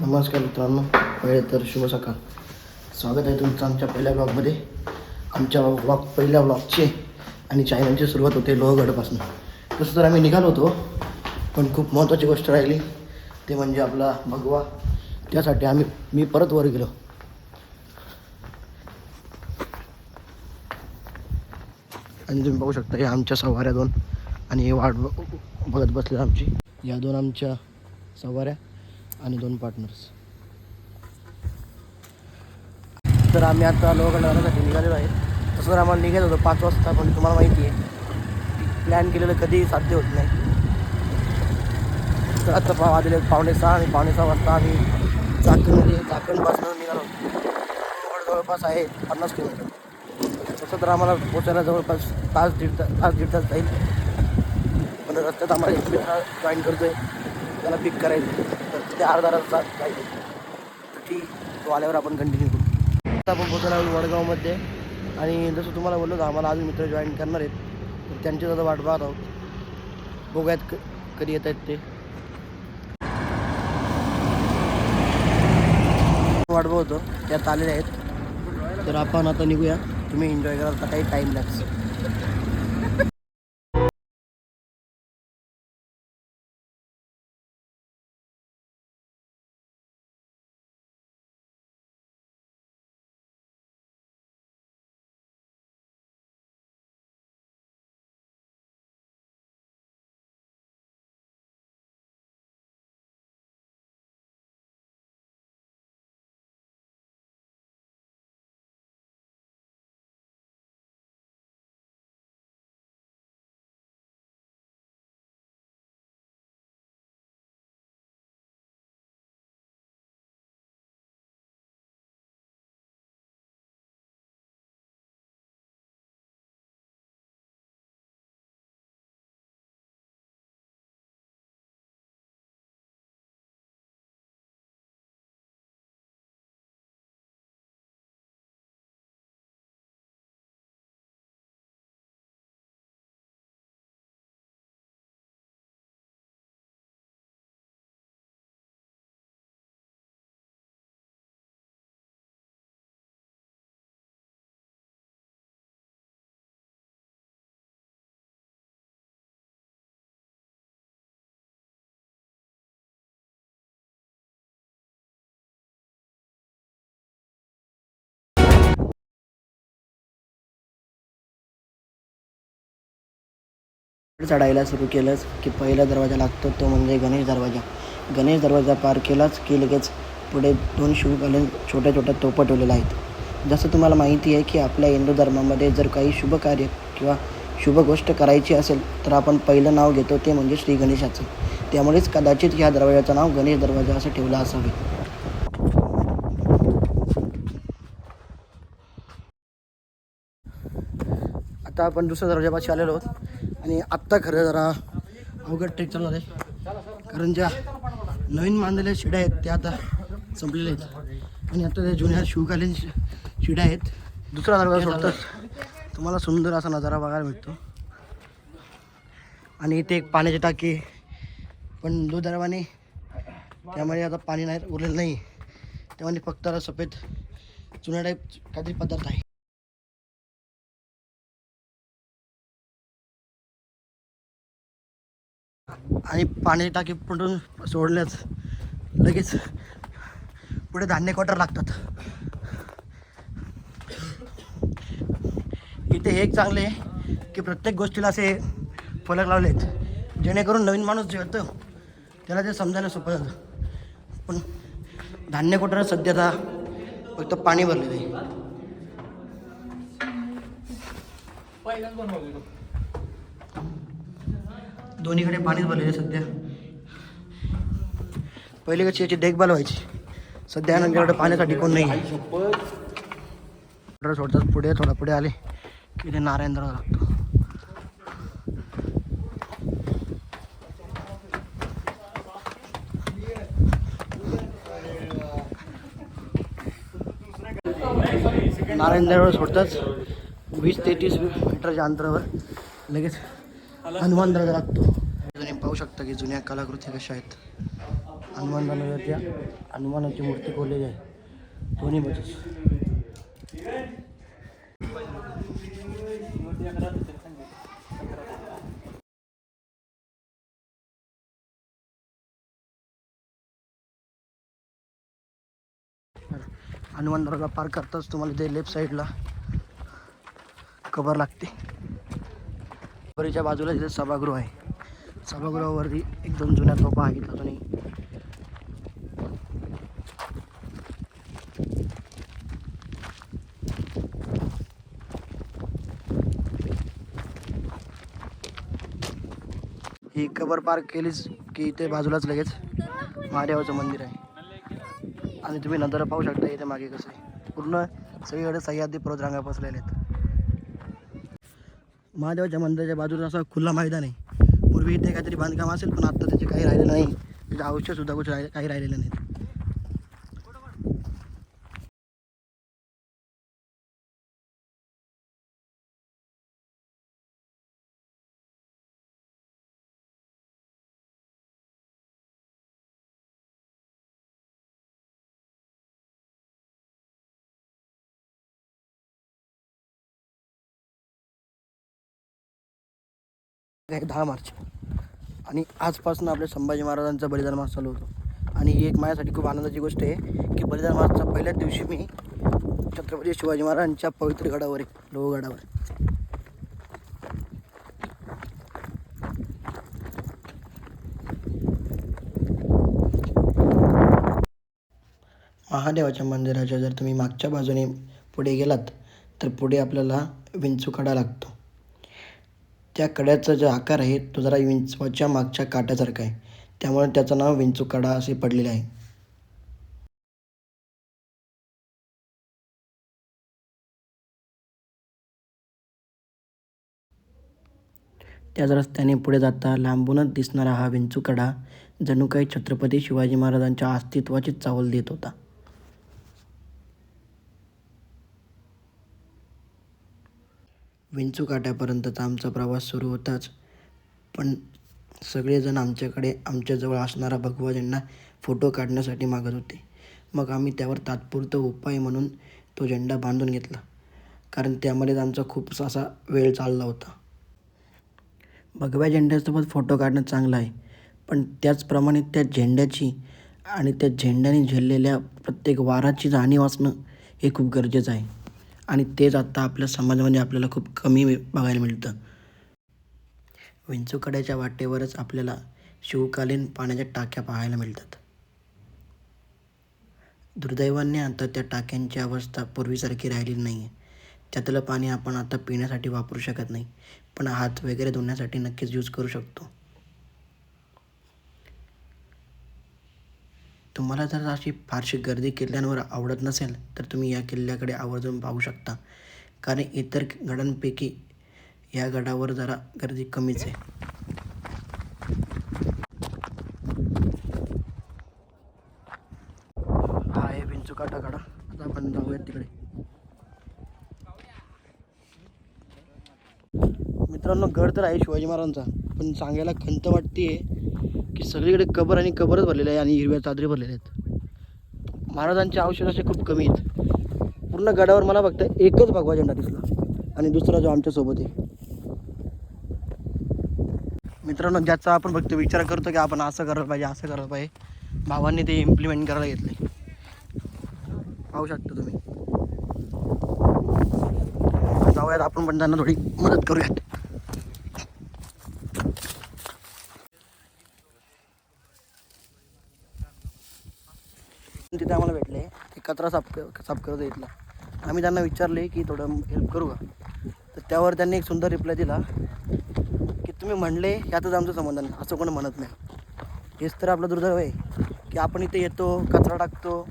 नमस्कार मित्रांनो पहिले तर शुभ सकाळ. स्वागत आहे तुमचं आमच्या पहिल्या ब्लॉगमध्ये. आमच्या ब्लॉग पहिल्या ब्लॉगचे आणि चायनाची सुरुवात होते लोहगडपासून. तसं तर आम्ही निघालो होतो पण खूप महत्त्वाची गोष्ट राहिली. ते म्हणजे आपला भगवा. त्यासाठी आम्ही मी परत वर गेलो. आणि तुम्ही बघू शकता या आमच्या सवाऱ्या दोन आणि हे वाट बघत बसले आमची. या दोन आमच्या सवाऱ्या. आणि दोन पार्टनर्स तर आम्ही आता लोकांना निघालेलो आहे. तसं तर आम्हाला निघायचं होतं पाच वाजता पण तुम्हाला माहिती आहे प्लॅन केलेलं कधीही साध्य होत नाही. तर आता पाव आलेले पावणे सहा आणि पावणे सहा वाजता आम्ही चाकणमध्ये चाकणपासून निघालो. जवळ जवळपास आहे पन्नास किलोमीटर. तसं तर आम्हाला पोचायला जवळपास तास दीड तास तास दीड तास जाईल. पण रस्त्यात आम्हाला एक मित्र जॉईन करतोय. त्याला पिक करायचं ते तिथे अर्धा रस्ता काही ठीक तो आल्यावर आपण कंटिन्यू करू. आता आपण पोहोचलो आहोत वडगावमध्ये. आणि जसं तुम्हाला बोललो तर आम्हाला अजून मित्र जॉईन करणार आहेत. तर त्यांची आता वाट पाहत आहोत. बघूयात क कधी येत आहेत ते. वाट बघतो. त्यात आलेले आहेत. तर आपण आता निघूया. तुम्ही एन्जॉय कराल तर काही टाईम लॅप्स चढायला सुरू केलंच की पहिला दरवाजा लागतो तो म्हणजे गणेश दरवाजा. गणेश दरवाजा पार केलाच की लगेच पुढे दोन शिवकालीन छोट्या छोट्या तोपा ठेवलेल्या आहेत. जसं तुम्हाला माहिती आहे की आपल्या हिंदू धर्मामध्ये जर काही शुभ कार्य किंवा शुभ गोष्ट करायची असेल तर आपण पहिलं नाव घेतो ते म्हणजे श्री गणेशाचं. त्यामुळेच कदाचित ह्या दरवाजाचं नाव गणेश दरवाजा असं ठेवलं असावे. आता आपण दुसऱ्या दरवाजापाशी आलेलो आहोत. आणि आत्ता खरं जरा अवघड ट्रेक चालू आहे कारण ज्या नवीन बांधलेल्या शिड्या आहेत त्या आता संपलेल्या आहेत. आणि आता त्या जुन्या शिवकालीन शिड्या आहेत दुसरा दरवाजा सोडतात तुम्हाला सुंदर असा नजारा बघायला मिळतो. आणि इथे एक पाण्याची टाकी. पण दुर्दैवाने त्यामुळे आता पाणी नाही उरलेलं नाही. त्यामुळे फक्त सफेद जुन्या टाईप काहीतरी पदार्थ आहे. आणि पाणी टाकी पडून सोडल्याच लगेच पुढे धान्य क्वार्टर लागतात. इथे हे एक चांगले आहे की प्रत्येक गोष्टीला असे फलक लावले आहेत जेणेकरून नवीन माणूस जे होतं त्याला ते समजायला सोपं जातं. पण धान्य कोटर सध्या फक्त पाणी भरलेलं आहे. दोन्हीकडे पाणीच भरलेलं सध्या. पहिले कशी याची देखभाल व्हायची. सध्या नंतर पाण्यासाठी कोण नाही ऑर्डर सोडतात पुढे थोडा पुढे आले की ते नारायण दरवाजा लागतो. नारायण दरवाजा सोडताच वीस ते तीस मीटरच्या अंतरावर लगेच हनुमान दरवाजा लागतो. पाहू शकता की जुन्या कलाकृती कशा आहेत. हनुमान बनवल्या हनुमानाची मूर्ती कोरलेली आहे. दोन्ही बाजूस. हनुमान दरवाजा पार करताच तुम्हाला ते लेफ्ट साईडला कबर लागते. कबरीच्या बाजूला तिथे सभागृह आहे. सभागृहावरती एकदम जुन्या तोफा आहेत अजूनही. ही कबर पार्क केलीच की इथे बाजूलाच लगेच महादेवाचं मंदिर आहे. आणि तुम्ही नंतर पाहू शकता इथे मागे कसं आहे. पूर्ण सगळीकडे सह्याद्री पर्वतरांगा पसरलेल्या आहेत. महादेवाच्या मंदिराच्या बाजूला असा खुला मैदान आहे. पूर्वी इथे काहीतरी बांधकाम असेल पण आता त्याचे काही राहिलेलं नाही. त्याचे आयुष्यसुद्धा सुद्धा कुठे राहिले काही राहिलेलं नाही. दहा मार्च. आणि आजपासून आपल्या संभाजी महाराजांचा बलिदान मास चालू होतो. आणि ही एक माझ्यासाठी खूप आनंदाची गोष्ट आहे की बलिदान मासच्या पहिल्याच दिवशी मी छत्रपती शिवाजी महाराजांच्या पवित्र गडावर आहे लोहगडावर महादेवाच्या मंदिराच्या जर तुम्ही मागच्या बाजूने पुढे गेलात तर पुढे आपल्याला विंचूकडा लागतो. त्या कड्याचा जो आकार आहे तो जरा विंचवाच्या मागच्या काट्यासारखा आहे. त्यामुळे त्याचं नाव विंचू कडा असे पडलेले आहे. त्याच रस्त्याने पुढे जाता लांबूनच दिसणारा हा विंचू कडा जणू काही छत्रपती शिवाजी महाराजांच्या अस्तित्वाची चावल देत होता. विंचूकाट्यापर्यंतचा आमचा प्रवास सुरू होताच. पण सगळेजण आमच्याकडे आमच्याजवळ असणारा भगवा झेंडा फोटो काढण्यासाठी मागत होते. मग आम्ही त्यावर तात्पुरतं उपाय म्हणून तो झेंडा बांधून घेतला. कारण त्यामध्येच आमचा खूप असा वेळ चालला होता. भगव्या झेंड्यासोबत फोटो काढणं चांगलं आहे. पण त्याचप्रमाणे त्या झेंड्याची आणि त्या झेंड्याने झेललेल्या प्रत्येक वाराची जाणीव असणं हे खूप गरजेचं आहे. आणि तेच आत्ता आपल्या समाजामध्ये आपल्याला खूप कमी बघायला मिळतं. विंचूकड्याच्या वाटेवरच आपल्याला शिवकालीन पाण्याच्या टाक्या पाहायला मिळतात. दुर्दैवाने आता त्या टाक्यांची अवस्था पूर्वीसारखी राहिलेली नाही आहे त्यातलं पाणी आपण आता पिण्यासाठी वापरू शकत नाही. पण हात वगैरे धुण्यासाठी नक्कीच यूज करू शकतो. तुम्हाला जर अशी फारशी गर्दी किल्ल्यांवर आवडत नसेल तर तुम्ही या किल्ल्याकडे आवर्जून पाहू शकता. कारण इतर गडांपैकी या गडावर जरा गर्दी कमीच आहे. हा आहे विंचुकाटा गडा. आता आपण जाऊयात तिकडे. मित्रांनो गड तर आहे शिवाजी महाराजांचा पण सांगायला खंत वाटते की सगळीकडे कबर आणि कबरच भरलेले आहे आणि हिरव्या चादरी भरलेल्या आहेत. महाराजांचे अवशेष असे खूप कमी आहेत. पूर्ण गडावर मला फक्त एकच भगवा झेंडा दिसला आणि दुसरा जो आमच्यासोबत आहे. मित्रांनो ज्याचा आपण फक्त विचार करतो की आपण असं करायला पाहिजे असं करायला पाहिजे भावांनी ते इम्प्लिमेंट करायला घेतले पाहू शकता तुम्ही. जाऊयात आपण पण त्यांना थोडी मदत करूयात तिथे आम्हाला भेटले ते कचरा साफ क- साफ करत इथला. आम्ही त्यांना विचारले की थोडं हेल्प करू का तर त्यावर त्यांनी एक सुंदर रिप्लाय दिला की तुम्ही म्हणले यातच आमचं समाधान असं कोण म्हणत नाही. हेच तर आपलं दुर्दैव आहे की आपण इथे येतो कचरा टाकतो.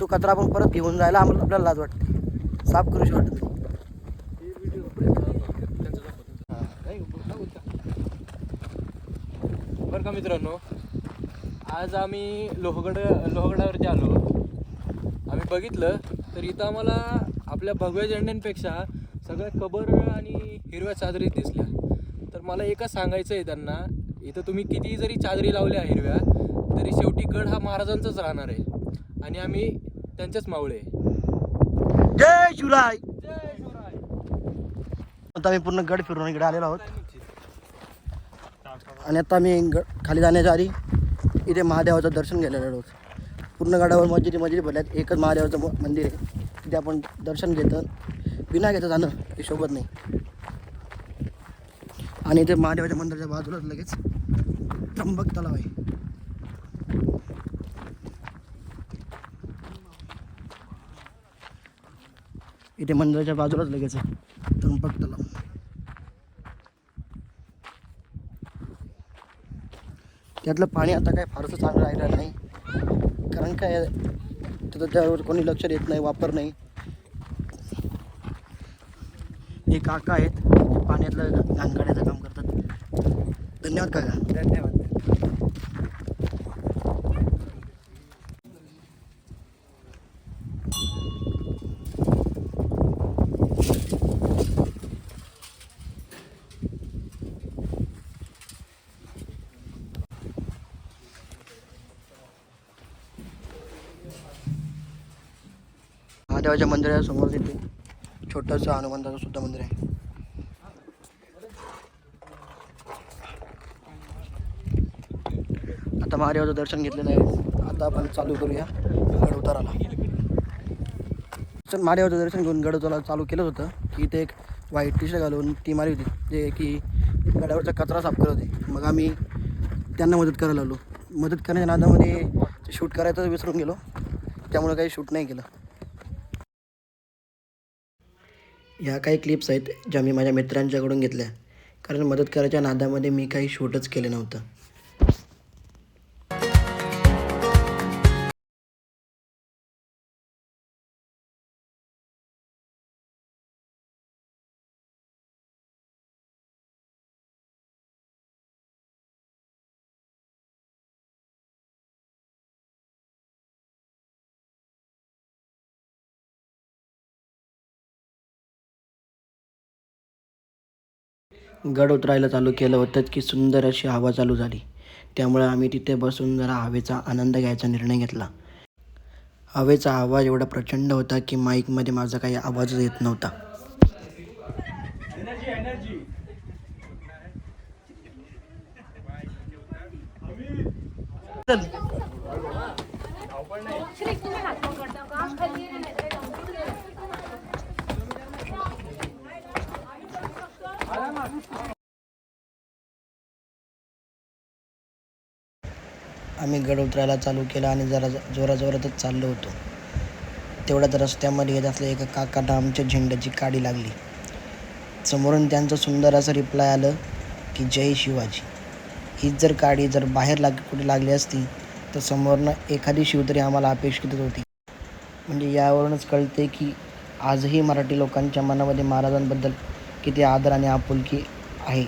तो कचरा आपण परत घेऊन जायला आम्हाला आपल्याला लाज वाटते. साफ करू वाटत नाही. बरं का मित्रांनो आज आम्ही लोहगड लोहगडावरती आलो. बघितलं तर इथं आम्हाला आपल्या भगव्या झेंड्यांपेक्षा सगळ्या कबर आणि हिरव्या चादरी दिसल्या. तर मला एकच सांगायचं आहे त्यांना इथं तुम्ही किती जरी चादरी लावल्या हिरव्या तरी शेवटी गड हा महाराजांचाच राहणार आहे. आणि आम्ही त्यांच्याच मावळे जय शिवराय! आता आम्ही पूर्ण गड फिरून इकडे आलेलो आहोत. आणि आता आम्ही गड खाली जाण्याच्या आधी इथे महादेवाचं दर्शन घ्यायला आहोत. पूर्ण गडावर मस्जिदी मस्जिदी भरल्यात. एकच महादेवाचं मंदिर आहे. तिथे आपण दर्शन घेतं. विना घेतं जाणं हे शोभत नाही. आणि इथे महादेवाच्या मंदिराच्या बाजूलाच लगेच त्र्यंबक तलाव आहे. इथे मंदिराच्या बाजूलाच लगेच त्र्यंबक तलाव. त्यातलं पाणी आता काय फारसं चांगलं राहिलं नाही. कारण काय त्याचं त्यावर कोणी लक्ष देत नाही वापर नाही. हे काका आहेत ते पाण्यातलं घाणकाड्याचं काम करतात. धन्यवाद काका. धन्यवाद. महादेवाच्या मंदिराच्या समोर तिथे छोटंसं हनुमंताचं सुद्धा मंदिर आहे. आता महादेवाचं दर्शन घेतलेलं आहे. आता आपण चालू करूया गड उताराला तर महादेवाचं दर्शन घेऊन गड उताराला चालू केलं होतं की इथे एक व्हाईट टी शर्ट घालून ती मारी होती. जे की गडावरचा कचरा साफ करत होते. मग आम्ही त्यांना मदत करायला आलो मदत करण्याच्या नादामध्ये शूट करायचं विसरून गेलो. त्यामुळे काही शूट नाही केलं. ह्या काही क्लिप्स आहेत ज्या मी माझ्या मित्रांच्याकडून घेतल्या. कारण मदत करायच्या नादामध्ये मी काही शूटच केलं नव्हतं. गड उतरायला चालू केलं होतं की सुंदर अशी हवा चालू झाली. त्यामुळे आम्ही तिथे बसून जरा हवेचा आनंद घ्यायचा निर्णय घेतला. हवेचा आवाज एवढा प्रचंड होता की माईकमध्ये माझा काही आवाजच येत नव्हता. आम्ही गड उतरायला चालू केला आणि जरा जोराजोरातच चाललो होतो. तेवढ्यात रस्त्यामध्ये येत असल्या एका काकांना आमच्या झेंड्याची काडी लागली. समोरून त्यांचं सुंदर असं रिप्लाय आलं की जय शिवाजी. हीच जर काडी जर बाहेर लाग कुठे लागली असती तर समोरनं एखादी शिव तरी आम्हाला अपेक्षितच होती. म्हणजे यावरूनच कळते की आजही मराठी लोकांच्या मनामध्ये महाराजांबद्दल किती आदर आणि आपुलकी आहे.